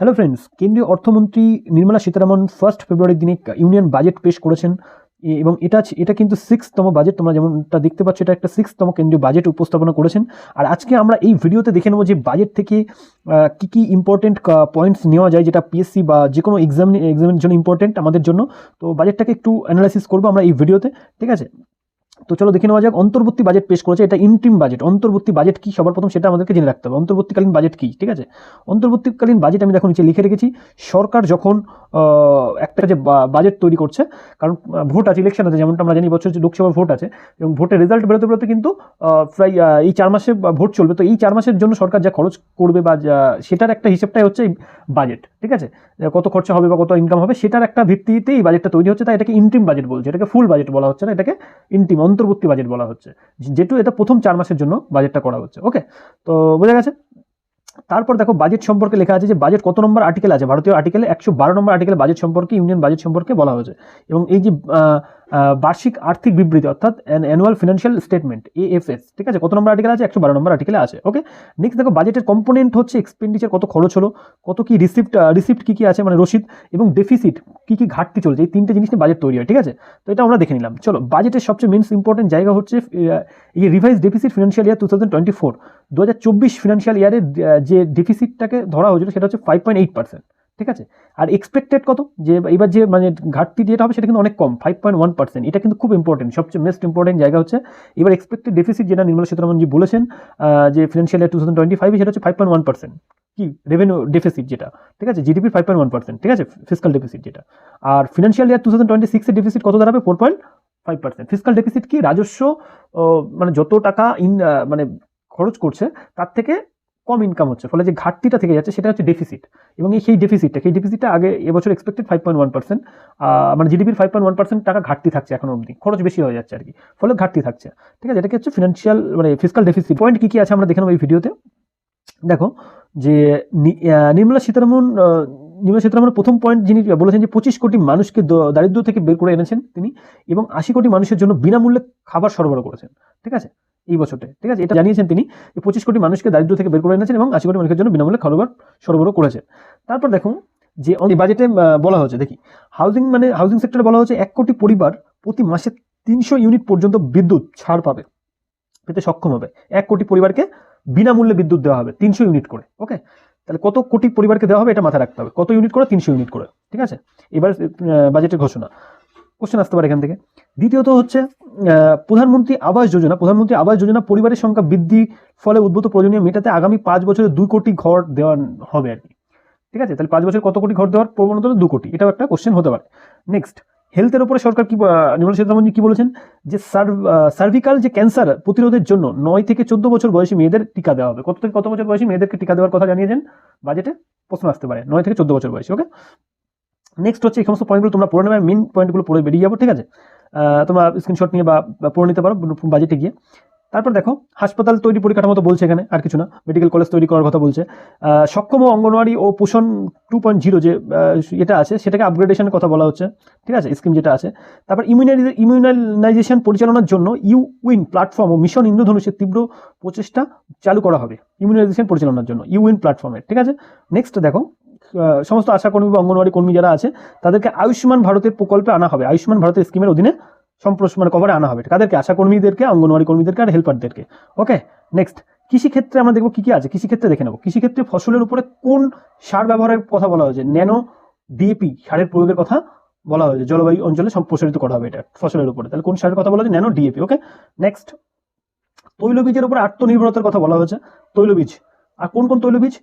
Hello friends কেন্দ্রীয় অর্থমন্ত্রী Nirmala Sitharaman first ফেব্রুয়ারির দিনে ইউনিয়ন বাজেট পেশ করেছেন। এবং এটা এটা কিন্তু সিক্সতম বাজেট তোমরা যেমনটা দেখতে পাচ্ছ, এটা একটা সিক্সতম কেন্দ্রীয় বাজেট উপস্থাপনা করেছেন। আর আজকে আমরা এই ভিডিওতে দেখে নেব যে বাজেট থেকে কি কি ইম্পর্টেন্ট পয়েন্টস নেওয়া যায়, যেটা পিএসসি বা যে কোনো এক্সাম এক্সামের জন্য ইম্পর্টেন্ট আমাদের জন্য। তো বাজেটটাকে একটু অ্যানালাইসিস করব আমরা এই ভিডিওতে, ঠিক আছে? তো চলো দেখে নেওয়া যাক, অন্তর্বর্তী বাজেট পেশ করেছে, এটা ইন্ট্রিম বাজেট অন্তর্বর্তী বাজেট কি সবার প্রথম সেটা আমাদেরকে জেনে রাখতে হবে। অন্তর্বর্তীকালীন বাজেট কি, ঠিক আছে? অন্তর্বর্তীকালীন বাজেট আমি দেখো নিচে লিখে রেখেছি, সরকার যখন একটা যে বাজেট তৈরি করছে, কারণ ভোট আছে ইলেকশন আছে, যেমনটা আমরা জানি বছর লোকসভা ভোট আছে, এবং ভোটের রেজাল্ট বেরোতে বেরোতে কিন্তু প্রায় এই চার মাসে ভোট চলবে। তো এই চার মাসের জন্য সরকার যা খরচ করবে বা সেটার একটা হিসেবটাই হচ্ছে বাজেট ঠিক আছে? কত খরচা হবে বা কত ইনকাম হবে, সেটার একটা ভিত্তিতে এই বাজেটটা তৈরি হচ্ছে, তাই এটাকে ইন্ট্রিম বাজেট বলছে। এটাকে ফুল বাজেট বলা হচ্ছে না, এটাকে ইন্টিম অন্তর্বর্তী বাজেট বলা হচ্ছে। যেহেতু এটা প্রথম চার মাসের জন্য বাজেটটা করা হচ্ছে ওকে তো বোঝা গেছে? তারপর দেখো বাজেট সম্পর্কে লেখা আছে যে বাজেট কত নম্বর আর্টিকেল আছে? ভারতীয় আর্টিকেলে একশো বারো নম্বর আর্টিকেল বাজেট সম্পর্কে ইউনিয়ন বাজেট সম্পর্কে বলা হয়েছে। এবং এই যে বার্ষিক আর্থিক বিবৃতি, অর্থাৎ an annual financial statement AFS ঠিক আছে? কত নম্বর আর্টিকেল আছে? একশো বারো নম্বর আর্টিকেলে আছে ওকে নেক্সট দেখো বাজেটের কম্পোনেন্ট হচ্ছে এক্সপেন্ডিচার কত খরচ হলো, কত কি রিসিপ্ট রিসিপ্ট কী কী আছে মানে রসিদ, এবং ডেফিসিট কি কী ঘাটতি চলছে, এই তিনটে জিনিস নিয়ে বাজেট তৈরি হয়, ঠিক আছে? তো এটা আমরা দেখে নিলাম। চলো বাজেটের সবচেয়ে মেন ইম্পর্টেন্ট জায়গা হচ্ছে এই revise deficit financial year two thousand twenty four দু হাজার চব্বিশ ফিনান্সিয়াল ইয়ারের যে ডেফিসিটটাকে ধরা হয়েছিল, সেটা হচ্ছে ফাইভ পয়েন্ট এইট পার্সেন্ট ঠিক আছে? আর এক্সপেক্টেড কত? যে এবার যে মানে ঘাটতি যেটা হবে সেটা কিন্তু অনেক কম ফাইভ পয়েন্ট ওয়ান পার্সেন্ট এটা কিন্তু খুব ইম্পর্টেন্ট সবচেয়ে মোস্ট ইম্পর্টেন্ট জায়গা হচ্ছে এবার এক্সপেক্টেড ডেফিসিট যেটা নির্মলা সীতারামনজি বলেছেন যে financial year two thousand twenty সেটা হচ্ছে ফাইভ ওয়ান কি? রেভিনিউ ডেফিসিট যেটা, ঠিক আছে? জিডিপি ফাইভ পয়েন্ট ওয়ান ঠিক আছে? ফিজিক্যাল ডেফিসিট যেটা। আর financial year two thousand twenty deficit কত দাঁড়াবে? Four point five percent physical deficit কি? রাজস্ব মানে যত টাকা ইন মানে খরচ করছে, তার থেকে কম ইনকাম হচ্ছে। ফলে যে ঘাটতিটা থেকে যাচ্ছে সেটা হচ্ছে ডেফিসিট এবং এই সেই ডেফিসিটটা সেই ডেফিসিটটা আগে এবছর expected five point one percent মানে জিডিপির ফাইভ পয়েন্ট ওয়ান পার্সেন্ট টাকা ঘাটতি থাকছে এখনও অবধি। খরচ বেশি হয়ে যাচ্ছে আর কি ফলে ঘাটতি থাকছে। ঠিক আছে? এটাকে হচ্ছে ফিনান্সিয়াল মানে ফিজিক্যাল ডেফিসিট পয়েন্ট কী কী আছে আমরা দেখে নেব এই ভিডিওতে দেখো, যে নির্মলা সীতারামন নির্মলা সীতারামনের প্রথম পয়েন্ট যিনি বলেছেন যে পঁচিশ কোটি মানুষকে দ- দারিদ্র্য থেকে বের করে এনেছেন তিনি এবং আশি কোটি মানুষের জন্য বিনামূল্যে খাবার সরবরাহ করেছেন। ঠিক আছে? এই বছরটা ঠিক আছে? এটা জানিয়েছেন তিনি পঁচিশ কোটি মানুষকে দারিদ্র্য থেকে বের করে এনেছেন এবং আশি কোটি মানুষের জন্য বিনামূল্যে খাবার সরবরাহ করেছেন তারপর দেখুন যে বাজেটে বলা হয়েছে, দেখি। হাউজিং মানে হাউজিং সেক্টরে বলা হয়েছে এক কোটি পরিবার প্রতি মাসে তিনশো ইউনিট পর্যন্ত বিদ্যুৎ ছাড় পাবে, পেতে সক্ষম হবে। এক কোটি পরিবারকে বিনামূল্যে বিদ্যুৎ দেওয়া হবে, তিনশো ইউনিট করে ওকে তাহলে কত কোটি পরিবারকে দেওয়া হবে এটা মাথায় রাখতে হবে। কত ইউনিট করে? তিনশো ইউনিট করে, ঠিক আছে? এবার বাজেটের ঘোষণা। কোশ্চেন আসতে পারে এখান থেকে। দ্বিতীয়ত হচ্ছে প্রধানমন্ত্রী আবাস যোজনা। প্রধানমন্ত্রী আবাস যোজনা পরিবারের সংখ্যা বৃদ্ধি ফলে উদ্ভূত প্রয়োজনীয় মেটাতে আগামী পাঁচ বছরে দুই কোটি ঘর দেওয়া হবে আর কি। ঠিক আছে? তাহলে পাঁচ বছর কত কোটি ঘর দেওয়ার প্রবণতা দু কোটি। এটাও একটা কোশ্চেন হতে পারে। নেক্সট হেলথের উপরে সরকার কি নির্মলা সীতারামনজি কি বলেছেন? যে সার্ভিকাল যে ক্যান্সার প্রতিরোধের জন্য নয় থেকে চোদ্দ বছর বয়সী মেয়েদের টিকা দেওয়া হবে। কত থেকে কত বছর বয়সী মেয়েদেরকে টিকা দেওয়ার কথা জানিয়েছেন? বাজেটে প্রশ্ন আসতে পারে। নয় থেকে চোদ্দ বছর বয়সী ওকে নেক্সট হচ্ছে এই সমস্ত পয়েন্টগুলো তোমরা পড়ে নেবে মেন পয়েন্টগুলো পড়ে বেরিয়ে যাব, ঠিক আছে? তোমরা স্ক্রিনশট নিয়ে বা পড়ে নিতে পারো বাজেটে গিয়ে। তারপর দেখো, হাসপাতাল তৈরি পরিকাঠামো তো বলছে এখানে, আর কিছু না। মেডিকেল কলেজ তৈরি করার কথা বলছে। সক্ষম ও অঙ্গনওয়াড়ি ও পোষণ টু পয়েন্ট জিরো যে এটা আছে, সেটাকে আপগ্রেডেশনের কথা বলা হচ্ছে, ঠিক আছে? স্কিম যেটা আছে। তারপর ইমিউনাইজ ইমিউনাইজেশন পরিচালনার জন্য ইউ উইন প্ল্যাটফর্ম ও মিশন ইন্দ্রধনুষের তীব্র প্রচেষ্টা চালু করা হবে ইমিউনাইজেশন পরিচালনার জন্য ইউ উইন প্ল্যাটফর্মের ঠিক আছে? নেক্সট দেখো সমস্ত আশাকর্মী বা অঙ্গনওয়াড়ি কর্মী যারা আছে, তাদেরকে আয়ুষ্মান ভারতের প্রকল্পে আনা হবে। আয়ুষ্মান ভারতের স্কিমের অধীনে সম্প্রস মানে কভারে আনা হবে কাদেরকে আশাকর্মীদেরকে, অঙ্গনওয়াড়ি কর্মীদেরকে আর হেল্পারদেরকে ওকে নেক্সট কৃষিক্ষেত্রে আমরা দেখব কি কি আছে। কৃষিক্ষেত্রে দেখে নেব। কৃষিক্ষেত্রে ফসলের উপরে কোন সার ব্যবহারের কথা বলা হয়েছে? ন্যানো ডিএপি সারের প্রয়োগের কথা বলা হয়েছে। জলবায়ু অঞ্চলে সম্প্রসারিত করা হবে এটা ফসলের উপরে। তাহলে কোন সারের কথা বলা হয়েছে? Nano DAP. ওকে নেক্সট তৈলবীজের উপরে আত্মনির্ভরতার কথা বলা হয়েছে। তৈলবীজ। আর কোন কোন তৈলবীজ?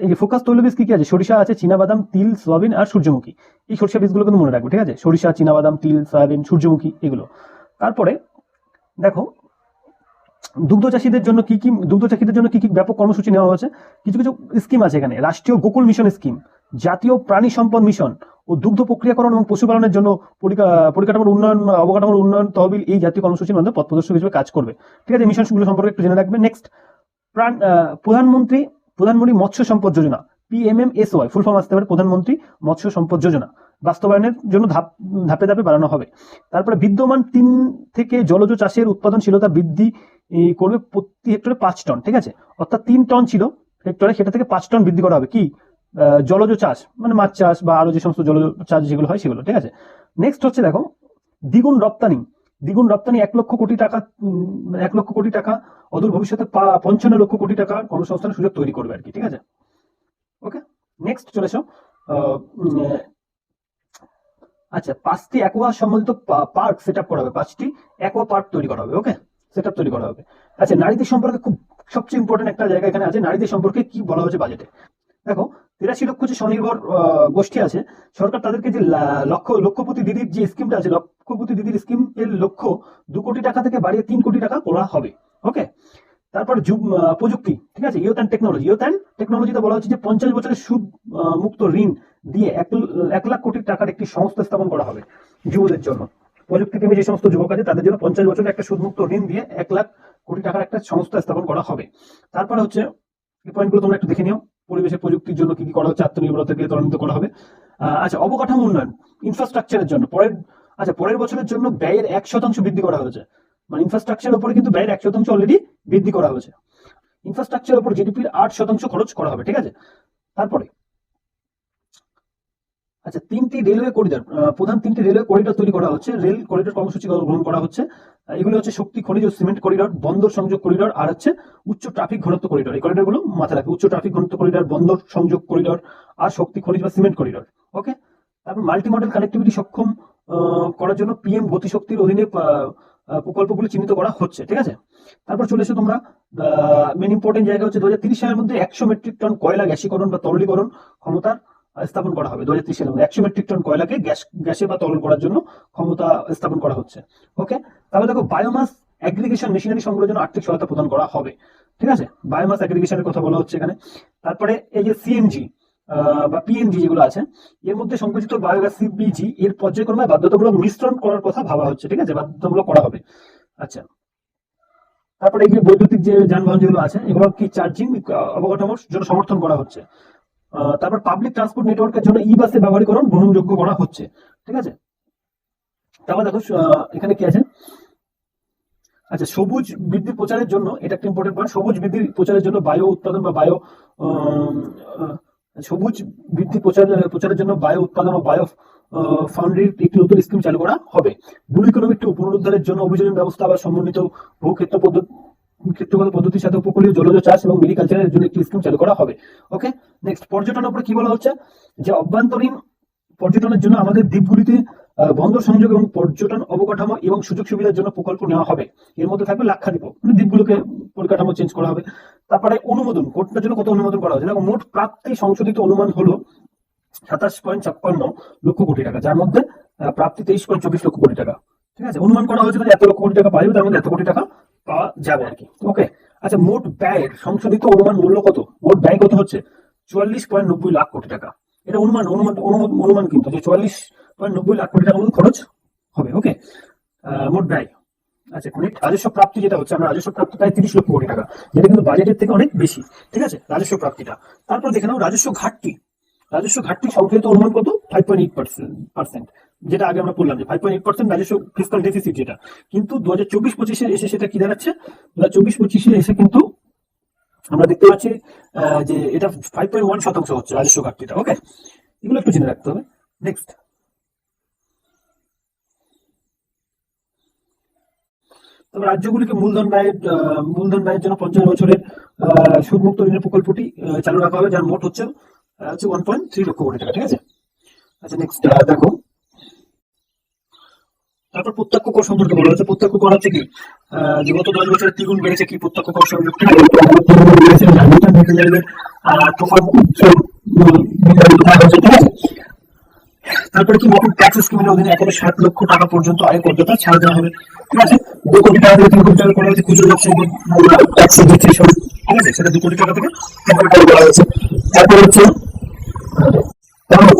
এই যে ফোকাস তৈলবীজ কি কি আছে? সরিষা আছে, চীনাবাদাম, তিল, সয়াবিন আর সূর্যমুখী। এই সরিষা বীজগুলো কিন্তু মনে রাখবে, ঠিক আছে? সরিষা, চীনাবাদাম, তিল, সয়াবিন, সূর্যমুখী, এগুলো। তারপরে, দেখো, দুগ্ধ চাষীদের জন্য কি কি, দুগ্ধ চাষীদের জন্য কি কি ব্যাপক কর্মসূচি নেওয়া হয়েছে? কিছু কিছু স্কিম আছে এখানে। রাষ্ট্রীয় গোকুল মিশন স্কিম, জাতীয় প্রাণী সম্পদ মিশন ও দুগ্ধ প্রক্রিয়াকরণ এবং পশুপালনের জন্য পরিকা- পরিকাঠামোর উন্নয়ন, অবকাঠামোর উন্নয়ন তহবিল এই জাতীয় কর্মসূচির মাধ্যমে পথ প্রদর্শক হিসেবে কাজ করবে। ঠিক আছে, মিশনগুলো সম্পর্কে একটু জেনে রাখবে। নেক্সট প্রাণ প্রধানমন্ত্রী প্রধানমন্ত্রী মৎস্য সম্পদ যোজনা পিএমএমএসওয়াই ফুল ফর্ম আসতে পারে প্রধানমন্ত্রী মৎস্য সম্পদ যোজনা। বাস্তবায়নের জন্য ধাপ, ধাপে ধাপে বাড়ানো হবে। তারপরে বিদ্যমান তিন থেকে জলজ চাষের উৎপাদনশীলতা বৃদ্ধি করবে প্রতি হেক্টরে পাঁচ টন, ঠিক আছে? অর্থাৎ তিন টন ছিল হেক্টরে, সেটা থেকে পাঁচ টন বৃদ্ধি করা হবে। কি? জলজ চাষ মানে মাছ চাষ বা আরও যে সমস্ত জলজ চাষ যেগুলো হয় সেগুলো, ঠিক আছে? নেক্সট হচ্ছে দেখো, দ্বিগুণ রপ্তানি। দ্বিগুণ রপ্তানি এক লক্ষ কোটি টাকা এক লক্ষ কোটি টাকা, অদূর ভবিষ্যতে পঞ্চান্ন লক্ষ কোটি টাকা কর্মসংস্থানের সুযোগ তৈরি করবে আর কি, ঠিক আছে? ওকে নেক্সট চলে এসো। আচ্ছা পাঁচটি অ্যাকোয়া সম্বন্ধিত পার্ক সেট আপ করা হবে, পাঁচটি অ্যাকোয়া পার্ক তৈরি করা হবে ওকে সেট আপ তৈরি করা হবে। আচ্ছা নারীদের সম্পর্কে খুব সবচেয়ে ইম্পর্টেন্ট একটা জায়গা এখানে আছে, নারীদের সম্পর্কে কি বলা হয়েছে বাজেটে দেখো তিরাশি লক্ষ যে স্বনির্ভর গোষ্ঠী আছে। সরকার তাদেরকে যে লক্ষ লক্ষপতি দিদির যে স্কিমটা আছে লক্ষপতি দিদির স্কিম এর লক্ষ্য দু কোটি টাকা থেকে বাড়িয়ে তিন কোটি টাকা করা হবে। ওকে তারপর প্রযুক্তি, ঠিক আছে? Youth and technology youth and টেকনোলজিতে বলা হচ্ছে যে পঞ্চাশ বছরের সুদ মুক্ত ঋণ দিয়ে এক লাখ কোটি টাকার একটি সংস্থা স্থাপন করা হবে যুবদের জন্য। প্রযুক্তি প্রযুক্তিপ্রেমী যে সমস্ত যুবক আছে, তাদের জন্য পঞ্চাশ বছরের একটা সুদমুক্ত ঋণ দিয়ে এক লাখ কোটি টাকার একটা সংস্থা স্থাপন করা হবে। তারপরে হচ্ছে, এই পয়েন্টগুলো তোমরা একটু দেখে নিও। পরিবেশের প্রযুক্তির জন্য কি কি করা হচ্ছে আত্মনির্ভরতাকে ত্বরান্বিত করা হবে। আচ্ছা অবকাঠামো উন্নয়ন ইনফ্রাস্ট্রাকচারের জন্য। পরের আচ্ছা পরের বছরের জন্য ব্যয়ের এক শতাংশ বৃদ্ধি করা হয়েছে। মানে ইনফ্রাস্ট্রাকচারের উপরে কিন্তু ব্যয়ের এক শতাংশ অলরেডি বৃদ্ধি করা হয়েছে। ইনফ্রাস্ট্রাকচারের উপর জিডিপির আট শতাংশ খরচ করা হবে, ঠিক আছে? তারপরে আচ্ছা তিনটি রেলওয়ে করিডর প্রধান তিনটি রেলওয়ে করিডর তৈরি করা হচ্ছে। রেল করিডর কর্মসূচি গ্রহণ করা হচ্ছে। এগুলো হচ্ছে শক্তি, খনিজ ও সিমেন্ট করিডর বন্দর সংযোগ করিডর আর হচ্ছে উচ্চ ট্রাফিক ঘনত্ব করিডর এই করিডরগুলো মাথায় রাখবে। উচ্চ ট্রাফিক ঘনত্ব করিডর বন্দর সংযোগ করিডর আর শক্তি, খনিজ বা সিমেন্ট করিডর ওকে তারপর মাল্টি মডেল কানেক্টিভিটি সক্ষম করার জন্য পিএম গতিশক্তির অধীনে প্রকল্পগুলো চিহ্নিত করা হচ্ছে। ঠিক আছে? তারপর চলে এসো তোমরা মেন ইম্পর্টেন্ট জায়গা হচ্ছে দু সালের মধ্যে একশো মেট্রিক টন কয়লা গ্যাসীকরণ বা তরলীকরণ ক্ষমতার স্থাপন করা হবে দু হাজার মধ্যে। একশো মেট্রিক টন কয়লাকে গ্যাস, গ্যাসে বা তরল করার জন্য ক্ষমতা স্থাপন করা হচ্ছে। ওকে তারপর দেখো বায়োমাস অ্যাগ্রিগেশন মেশিনারি সংগ্রহের জন্য আর্থিক সহায়তা প্রদান করা হবে। ঠিক আছে? বায়োমাস অ্যাগ্রিগেশনের কথা বলা হচ্ছে এখানে। তারপরে এই যে সিএনজি বা পিএনজি যেগুলো আছে, এর মধ্যে সংকুচিত বায়োগ্যাস সিপিজি এর পর্যায়ক্রমে বাধ্যতামূলক মিশ্রণ করার কথা ভাবা হচ্ছে। ঠিক আছে? বাধ্যতামূলক করা হবে। আচ্ছা। তারপরে এই যে বৈদ্যুতিক যে যানবাহন যেগুলো আছে এগুলো কি চার্জিং অবকাঠামোর জন্য সমর্থন করা হচ্ছে? তারপর পাবলিক ট্রান্সপোর্ট নেটওয়ার্কের জন্য ই বাসের ব্যবহারীকরণ গ্রহণযোগ্য করা হচ্ছে। ঠিক আছে? তারপর দেখো এখানে কি আছে? আচ্ছা সবুজ বৃদ্ধি প্রচারের জন্য, এটা একটা ইম্পর্টেন্ট পয়েন্ট সবুজ বৃদ্ধি প্রচারের জন্য বায়ু উৎপাদন বা বায়ো সবুজ বৃদ্ধি প্রচার, প্রচারের জন্য বায়ু উৎপাদন ও বায়ো ফাউন্ডের একটি নতুন স্কিম চালু করা হবে। ব্লু ইকোনমিক পুনরুদ্ধারের জন্য অভিযোজন ব্যবস্থা বা সমন্বিত ভূক্ষেত্র পদ্ধতি ক্ষেত্রগত পদ্ধতির সাথে উপকূলীয় জলজ চাষ এবং মেরিকালচারের জন্য একটি স্কিম চালু করা হবে। ওকে নেক্সট পর্যটনের উপরে কি বলা হচ্ছে? যে অভ্যন্তরীণ পর্যটনের জন্য আমাদের দ্বীপগুলিতে বন্দর সংযোগ এবং পর্যটন অবকাঠামো এবং সুযোগ সুবিধার জন্য প্রকল্প নেওয়া হবে। এর মধ্যে থাকবে লাক্ষাদ্বীপ। মানে দ্বীপগুলোকে পরিকাঠামো চেঞ্জ করা হবে। তারপরে অনুমোদন। কোর্টটার জন্য কত অনুমোদন করা হয়েছে? দেখো, মোট প্রাপ্তি সংশোধিত অনুমান হলো সাতাশ পয়েন্ট ছাপ্পান্ন লক্ষ কোটি টাকা। যার মধ্যে প্রাপ্তি তেইশ পয়েন্ট চব্বিশ লক্ষ কোটি টাকা। ঠিক আছে? অনুমান করা হয়েছিল যে এত লক্ষ কোটি টাকা যাবে, তার মধ্যে এত কোটি টাকা পাওয়া যাবে আর কি। ওকে আচ্ছা মোট ব্যয়ের সংশোধিত অনুমান মূল্য কত? মোট ব্যয় কত হচ্ছে? চুয়াল্লিশ পয়েন্ট নব্বই লাখ কোটি টাকা। এটা অনুমান অনুমান, অনুমান- কিন্তু, যে চুয়াল্লিশ পয়েন্ট নব্বই লাখ কোটি টাকার মতো খরচ হবে ওকে মোট ব্যয়। আচ্ছা রাজস্ব প্রাপ্তি যেটা হচ্ছে, আমরা রাজস্ব প্রাপ্তি প্রায় তিরিশ লক্ষ কোটি টাকা, যেটা কিন্তু বাজেটের থেকে অনেক বেশি, ঠিক আছে? রাজস্ব প্রাপ্তিটা। তারপর দেখে নাও, রাজস্ব ঘাটতি। রাজস্ব ঘাটতি সংখ্যায়িত অনুমান কত? ফাইভ পয়েন্ট এইট পার্সেন্ট যেটা আগে আমরা বললাম যে ফাইভ পয়েন্ট এইট পার্সেন্ট রাজস্ব ফিজিক্যাল ডেফিসিট যেটা। কিন্তু দু হাজার চব্বিশ পঁচিশে এসে সেটা কি দাঁড়াচ্ছে? দু হাজার চব্বিশ পঁচিশে এসে কিন্তু আমরা দেখতে পাচ্ছি যে এটা ফাইভ পয়েন্ট ওয়ান শতাংশ হচ্ছে রাজস্ব ঘাটতিটা ওকে এগুলো একটু জেনে রাখতে হবে। নেক্সট তবে রাজ্যগুলিকে মূলধন ব্যয়ের মূলধন ব্যয়ের জন্য পঞ্চাশ বছরের সুদমুক্ত ঋণের প্রকল্পটি চালু রাখা হবে, যার মোট হচ্ছে হচ্ছে one point three lakh crore টাকা, ঠিক আছে? আচ্ছা নেক্সট দেখো। তারপর প্রত্যক্ষ কর সম্পর্কে বলা। হচ্ছে প্রত্যক্ষ কর হচ্ছে কি? যে গত দশ বছরের দ্বিগুণ বেড়েছে কি প্রত্যক্ষ কর হয়েছে ঠিক আছে? তারপরে কি মোটর ট্যাক্স স্কিমের অধীনে একেবারে ষাট লক্ষ টাকা পর্যন্ত আয় করতে ছাড় দেওয়া হবে। ঠিক আছে? দু কোটি টাকা থেকে তিন কোটি টাকা করা হয়েছে খুচরো ট্যাক্স দিচ্ছে সব ঠিক আছে? সেটা দু কোটি টাকা থেকে তিন করা হয়েছে। তারপরে হচ্ছে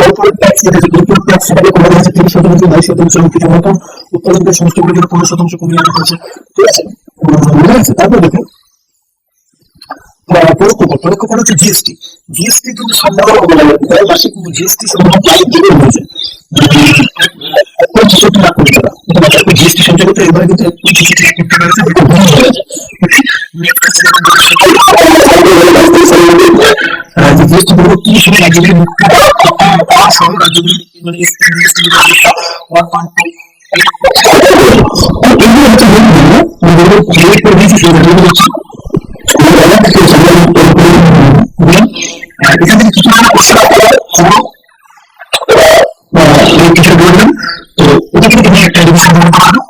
কর্পোরেট ট্যাক্স যেটা ট্যাক্স সেটাকে কমে জিএসটি কিছু বললাম তো এটা তুমি একটা ডিভিশন মনে করো